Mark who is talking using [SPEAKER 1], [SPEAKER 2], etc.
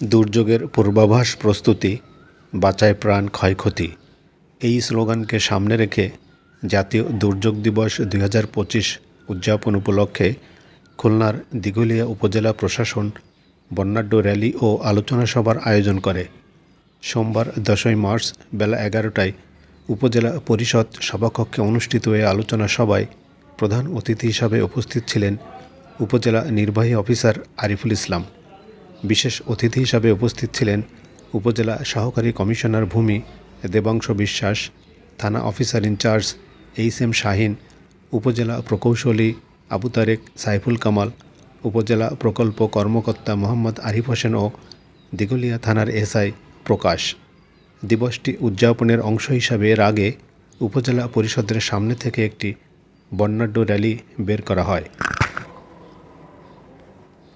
[SPEAKER 1] দুর্যোগের পূর্বাভাস প্রস্তুতি, বাঁচায় প্রাণ ক্ষয়ক্ষতি। এই স্লোগানকে সামনে রেখে জাতীয় দুর্যোগ দিবস দুই হাজার পঁচিশ উদযাপন উপলক্ষে খুলনার দিঘলিয়া উপজেলা প্রশাসন বর্ণাঢ্য র্যালি ও আলোচনা সভার আয়োজন করে। সোমবার দশই মার্চ বেলা এগারোটায় উপজেলা পরিষদ সভাকক্ষে অনুষ্ঠিত এই আলোচনা সভায় প্রধান অতিথি হিসাবে উপস্থিত ছিলেন উপজেলা নির্বাহী অফিসার আরিফুল ইসলাম। বিশেষ অতিথি হিসাবে উপস্থিত ছিলেন উপজেলা সহকারী কমিশনার ভূমি দেবাংশ বিশ্বাস, থানা officer in charge H M Shahin, উপজেলা প্রকৌশলী আবু তারেক সাইফুল কামাল, উপজেলা প্রকল্প কর্মকর্তা মোহাম্মদ আরিফ হোসেন ও দিঘলিয়া থানার এসআই প্রকাশ। দিবসটি উদযাপনের অংশ হিসাবে এর আগে উপজেলা পরিষদের সামনে থেকে একটি বর্ণাঢ্য র্যালি বের করা হয়।